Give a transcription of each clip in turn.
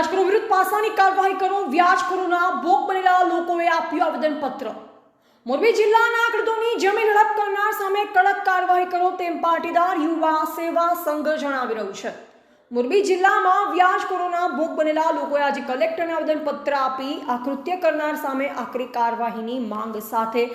વ્યાજખોરો વિરુદ્ધ પાસાની કાર્યવાહી કરો વ્યાજખોરોના ભોગ બનેલા લોકોએ આપ્યું આવેદનપત્ર. મોરબી જિલ્લાના ખેડૂતોની જમીન હડપ કરનાર સામે કડક કાર્યવાહી કરો તેમ પાટીદાર યુવા સેવા સંઘ જણાવી રહ્યું છે. મોરબી જિલ્લામાં વ્યાજખોરોના ભોગ બનેલા લોકોએ આજે કલેક્ટરને આવેદનપત્ર આપી આ કૃત્ય કરનાર સામે આકરી કાર્યવાહીની માંગ સાથે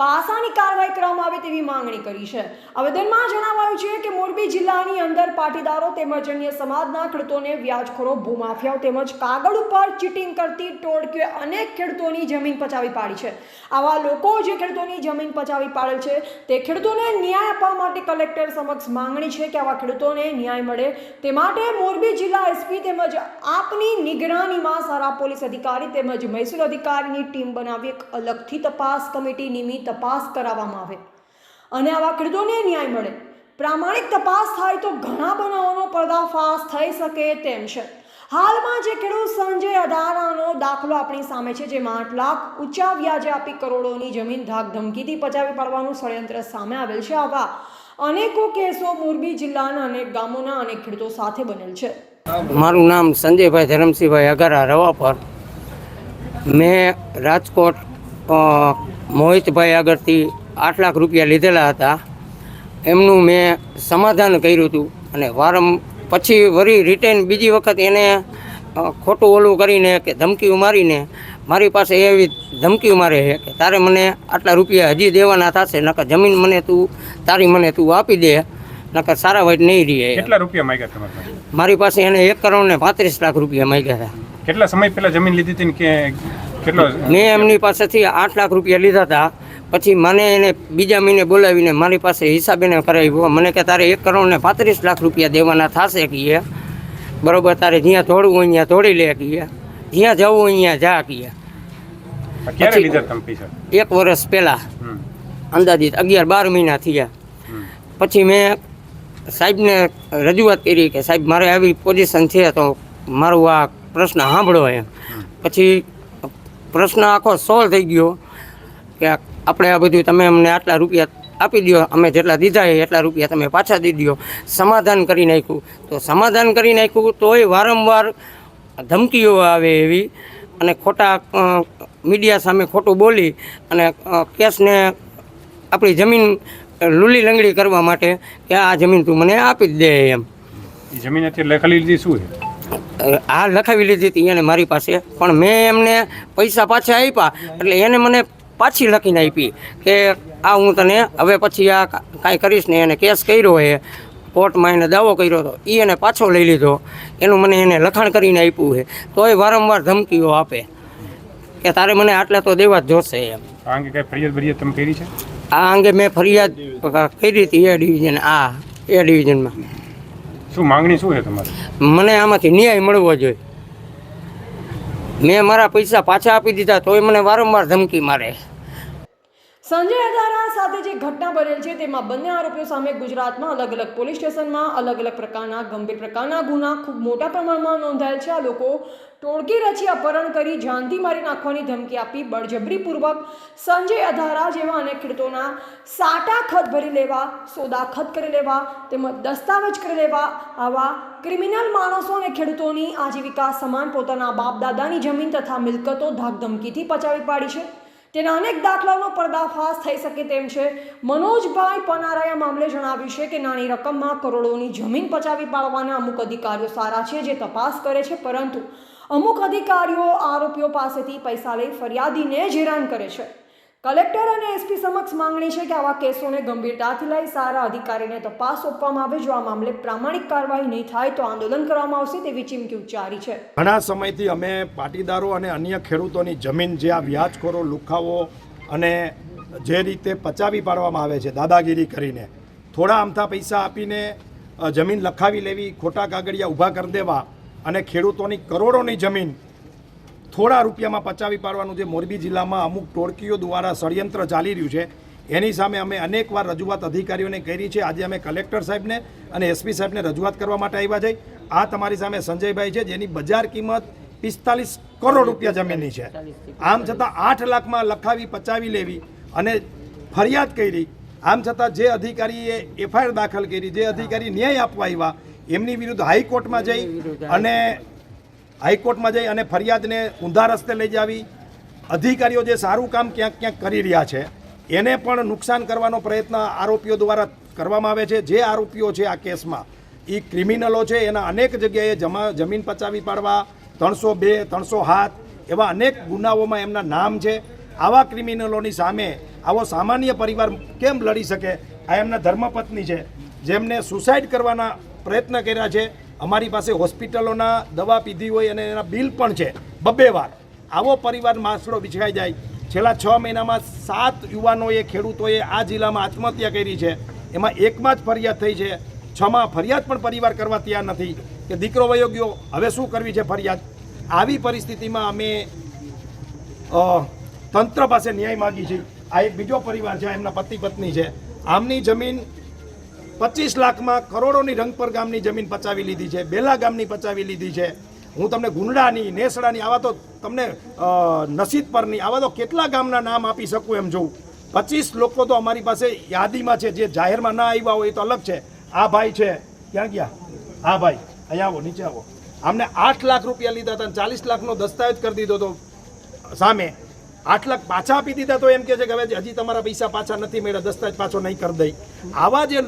પાસાની કાર્યવાહી કરવામાં આવે તેવી માંગણી કરી છે. આવેદનમાં જણાવાયું છે કે મોરબી જિલ્લાની અંદર પાટીદારો તેમજ અન્ય સમાજના ખેડૂતોને વ્યાજખોરો, ભૂમાફિયાઓ તેમજ કાગળ ઉપર ચીટિંગ કરતી ટોળકીઓએ અનેક ખેડૂતોની જમીન પચાવી પાડી છે. આવા લોકો જે ખેડૂતોની જમીન પચાવી પાડેલ છે, તે ખેડૂતોને ન્યાય આપવા માટે કલેક્ટર સમક્ષ માંગણી છે કે આવા ખેડૂતોને ન્યાય મળે. તે માટે મોરબી જિલ્લા એસપી તેમજ આપની નિગરાનીમાં સારા પોલીસ અધિકારી તેમજ મહેસૂલ અધિકારીની ટીમ બનાવી એક અલગથી તપાસ કમિટી નિમી તપાસ કરાવવામાં આવે. અને આવા ખેડૂતોને ન્યાય મળે. પ્રામાણિક તપાસ થાય તો ઘણા બનાવોનો પર્દાફાશ થઈ શકે તેમ છે. હાલમાં જે ખેડૂત સંજય અધારાનો દાખલો આપણી સામે છે, જેમાં આઠ લાખ ઊંચા વ્યાજે આપી કરોડોની જમીન ધાક ધમકીથી પચાવી પાડવાનું ષડયંત્ર સામે આવેલ છે. આવા અનેકો કેસો મોરબી જિલ્લાના અનેક ગામોના અનેક ખેડૂતો સાથે બનેલ છે. મારું નામ સંજયભાઈ ધરમસિંહભાઈ અગરા રવા પર મેં રાજકોટ મોહિતભાઈ આગળથી આઠ લાખ રૂપિયા લીધેલા હતા. એમનું મેં સમાધાન કર્યું હતું અને વારમ પછી વરી રિટર્ન બીજી વખત એને ખોટું ઓલું કરીને કે ધમકીઓ મારીને મારી પાસે એવી ધમકીઓ મારે છે કે તારે મને આટલા રૂપિયા હજી દેવાના થશે નકર જમીન મને તું તારી મને તું આપી દે નકર સારા વાઈટ નહીં રહે. કેટલા રૂપિયા માંગ્યા તમારે મારી પાસે એને એક કરોડ ને પાંત્રીસ લાખ રૂપિયા માંગ્યા હતા. કેટલા સમય પહેલા જમીન લીધી હતી કે મેં એમની પાસેથી આઠ લાખ રૂપિયા લીધા હતા. પછી મને એને બીજા મહિને બોલાવીને મારી પાસે હિસાબ એને કરાવ્યો. મને કે તારે એક કરોડ ને પાંત્રીસ લાખ રૂપિયા દેવાના થશે કીએ. બરોબર તારે જ્યાં દોડવું હોય ત્યાં દોડી લે કીએ. જ્યાં જવું હોય ત્યાં જા કીએ. પછી- એક વર્ષ પહેલાં. અંદાજિત અગિયાર બાર મહિના થયા. પછી મેં સાહેબને રજૂઆત કરી કે સાહેબ મારે આવી પોઝિશન છે તો મારું આ પ્રશ્ન સાંભળો એમ. પછી પ્રશ્ન આખો સોલ્વ થઈ ગયો કે આપણે આ બધું તમે અમને આટલા રૂપિયા આપી દો અમે જેટલા દીધા એ એટલા રૂપિયા તમે પાછા દઈ દો સમાધાન કરી નાખ્યું. તો સમાધાન કરી નાખ્યું તોય વારંવાર ધમકીઓ આવે એવી અને ખોટા મીડિયા સામે ખોટું બોલી અને કેસને આપણી જમીન લૂલી લંગડી કરવા માટે કે આ જમીન તું મને આપી જ દે એમ. જમીન અત્યારે લખાલી લીધી શું આ લખાવી લીધી હતી એને મારી પાસે. પણ મેં એમને પૈસા પાછા આપ્યા. એટલે એને મને પાછી લખીને આપી કે આ હું તને હવે પછી આ કાંઈ કરીશ ને એને કેસ કર્યો હે કોર્ટમાં એને દાવો કર્યો હતો એ એને પાછો લઈ લીધો. એનું મને એને લખાણ કરીને આપ્યું છે. તોય વારંવાર ધમકીઓ આપે. કે તારે મને આટલા તો દેવા જ જોશે એમ. આ અંગે કઈ ફરિયાદ તમે કરી છે? આ અંગે મેં ફરિયાદ કરી હતી એ ડિવિઝન આ એ ડિવિઝનમાં. શું માંગણી શું છે તમારી? મને આમાંથી ન્યાય મળવો જોઈએ. મેં મારા પૈસા પાછા આપી દીધા તોય મને વારંવાર ધમકી મારે સંજય અધારા સાથે જે ઘટના બનેલ છે, તેમાં બંને આરોપીઓ સામે ગુજરાતમાં અલગ અલગ પોલીસ સ્ટેશનમાં અલગ અલગ પ્રકારના, ગંભીર પ્રકારના ગુના ખૂબ મોટા પ્રમાણમાં નોંધાયેલ છે. આ લોકો ટોળકી રચી અપહરણ કરી જાનથી મારી નાખવાની ધમકી આપી બળજબરીપૂર્વક સંજય અધારા જેવા અનેક ખેડૂતોના સાટા ખત ભરી લેવા, સોદા ખત કરી લેવા, તેમજ દસ્તાવેજ કરી લેવા આવા ક્રિમિનલ માણસો અને ખેડૂતોની આજીવિકા સમાન પોતાના બાપ દાદાની જમીન તથા મિલકતો ધાકધમકીથી પચાવી પાડી છે. તેના અનેક દાખલાઓનો પર્દાફાશ થઈ શકે તેમ છે. મનોજભાઈ પનારાએ મામલે જણાવ્યું છે કે નાની રકમમાં કરોડોની જમીન પચાવી પાડવાના અમુક અધિકારીઓ સારા છે જે તપાસ કરે છે, પરંતુ અમુક અધિકારીઓ આરોપીઓ પાસેથી પૈસા લઈ ફરિયાદીને જ હેરાન કરે છે. કલેક્ટર અને એસપી સમક્ષ માંગણી છે કે આવા કેસોને ગંભીરતાથી લઈ સારા અધિકારીને તપાસ સોંપવામાં આવે. જો આ મામલે પ્રામાણિક કાર્યવાહી નહીં થાય તો આંદોલન કરવામાં આવશે તેવી ચીમકી ઉચ્ચારી છે. ઘણા સમયથી અમે પાટીદારો અને અન્ય ખેડૂતોની જમીન જે આ વ્યાજખોરો, લુખાઓ અને જે રીતે પચાવી પાડવામાં આવે છે, દાદાગીરી કરીને, થોડા અમથા પૈસા આપીને જમીન લખાવી લેવી, ખોટા કાગળિયા ઊભા કરી દેવા અને ખેડૂતોની કરોડોની જમીન થોડા રૂપિયામાં પચાવી પાડવાનું જે મોરબી જિલ્લામાં અમુક ટોળકીઓ દ્વારા ષડયંત્ર ચાલી રહ્યું છે એની સામે અમે અનેકવાર રજૂઆત અધિકારીઓને કરી છે. આજે અમે કલેક્ટર સાહેબને અને એસપી સાહેબને રજૂઆત કરવા માટે આવ્યા છે. આ તમારી સામે સંજયભાઈ છે જેની બજાર કિંમત પિસ્તાલીસ કરોડ રૂપિયા જમીનની છે. આમ છતાં આઠ લાખમાં લખાવી પચાવી લેવી અને ફરિયાદ કરી. આમ છતાં જે અધિકારીએ એફઆઈઆર દાખલ કરી જે અધિકારી ન્યાય આપવા આવ્યા એમની વિરુદ્ધ હાઈકોર્ટમાં જઈ અને હાઈકોર્ટમાં જઈ અને ફરિયાદને ઊંધા રસ્તે લઈ જાવી. અધિકારીઓ જે સારું કામ ક્યાંક ક્યાંક કરી રહ્યા છે, એને પણ નુકસાન કરવાનો પ્રયત્ન આરોપીઓ દ્વારા કરવામાં આવે છે. જે આરોપીઓ છે આ કેસમાં એ ક્રિમિનલો છે. એના અનેક જગ્યાએ જમા જમીન પચાવી પાડવા, ત્રણસો બે, ત્રણસો હાથ એવા અનેક ગુનાઓમાં એમના નામ છે. આવા ક્રિમિનલોની સામે આવો સામાન્ય પરિવાર કેમ લડી શકે? આ એમના ધર્મપત્ની છે, જેમને સુસાઇડ કરવાના પ્રયત્ન કર્યા છે. અમારી પાસે હોસ્પિટલોના દવા પીધી હોય અને એના બિલ પણ છે. બબ્બે વાર. આવો પરિવાર માસડો વિછાઈ જાય. છેલ્લા છ મહિનામાં સાત યુવાનોએ, ખેડૂતોએ આ જિલ્લામાં આત્મહત્યા કરી છે. એમાં એકમાં જ ફરિયાદ થઈ છે. છમાં ફરિયાદ પણ પરિવાર કરવા તૈયાર નથી. કે દીકરો વયો ગયો. હવે શું કરવી છે ફરિયાદ? આવી પરિસ્થિતિમાં અમે તંત્ર પાસે ન્યાય માગી છીએ આ એક બીજો પરિવાર છે એમના પતિ પત્ની છે. આમની જમીન પચીસ લાખમાં કરોડોની રંગપર ગામની જમીન પચાવી લીધી છે, બેલા ગામની પચાવી લીધી છે. હું તમને ગુંડાની, નેસડાની, આવા તો તમને નસીદ પરની, આવા તો કેટલા ગામના નામ આપી શકું એમ જોઉં. પચીસ લોકો તો અમારી પાસે યાદીમાં છે, જે જાહેરમાં ના આવ્યા હોય એ તો અલગ છે. આ ભાઈ છે. ક્યાં ગયા? હા ભાઈ. અહીંયા આવો, નીચે આવો. આમને આઠ લાખ રૂપિયા લીધા હતા ચાલીસ લાખનો દસ્તાવેજ કરી દીધો હતો સામે. આઠ લાખ પાછા આપી દીધા તો એમ કે છે કે હવે હજી તમારા પૈસા પાછા નથી મળ્યા, દસ્તાવેજ પાછો નહીં કરી દઈ. આવા જે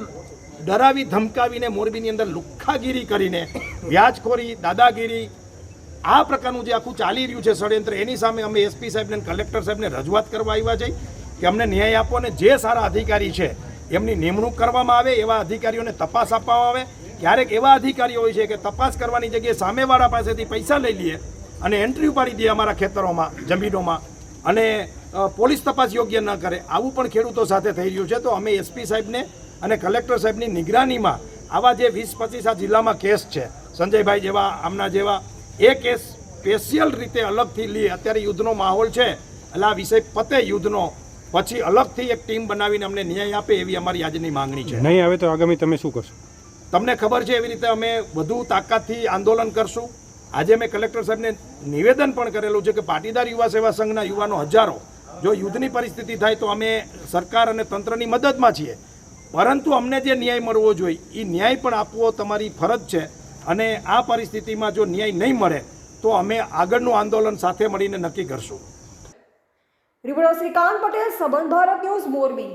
ડરાવી ધમકાવીને મોરબીની અંદર લુખ્ખાગીરી કરીને વ્યાજખોરી, દાદાગીરી, આ પ્રકારનું જે આખું ચાલી રહ્યું છે ષડયંત્ર, એની સામે અમે એસપી સાહેબને કલેક્ટર સાહેબને રજૂઆત કરવા આવ્યા છે કે અમને ન્યાય આપો અને જે સારા અધિકારી છે, એમની નિમણૂક કરવામાં આવે, એવા અધિકારીઓને તપાસ આપવામાં આવે. ક્યારેક એવા અધિકારીઓ હોય છે કે તપાસ કરવાની જગ્યાએ સામેવાળા પાસેથી પૈસા લઈ લઈએ અને એન્ટ્રી ઉપાડી દે અમારા ખેતરોમાં, જમીનોમાં. અને પોલીસ તપાસ યોગ્ય ન કરે, આવું પણ ખેડૂતો સાથે થઈ રહ્યું છે. તો અમે એસપી સાહેબને અને કલેક્ટર સાહેબની નિગરાનીમાં આવા જે વીસ પચીસ આ જિલ્લામાં કેસ છે સંજયભાઈ જેવા આમના જેવા એ કેસ સ્પેશિયલ રીતે અલગથી લે અત્યારે યુદ્ધનો માહોલ છે એટલે આ વિષય પતે યુદ્ધનો પછી અલગથી એક ટીમ બનાવીને અમને ન્યાય આપે એવી અમારી આજની માંગણી છે. નહીં આવે તો આગામી તમે શું કરશો? તમને ખબર છે એવી રીતે અમે વધુ તાકાતથી આંદોલન કરશું. આજે મેં કલેક્ટર સાહેબને નિવેદન પણ કરેલું છે કે પાટીદાર યુવા સેવા સંઘના યુવાનો હજારો જો યુદ્ધની પરિસ્થિતિ થાય તો અમે સરકાર અને તંત્રની મદદમાં છીએ. પરંતુ અમને જે ન્યાય મળવો જોઈએ એ ન્યાય પણ આપવો તમારી ફરજ છે. અને આ પરિસ્થિતિમાં જો ન્યાય નહીં મળે, તો અમે આગળનું આંદોલન સાથે મળીને નક્કી કરશું. રિપોર્ટર શ્રીકાંત પટેલ, સંબંધ ભારત ન્યૂઝ, મોરબી.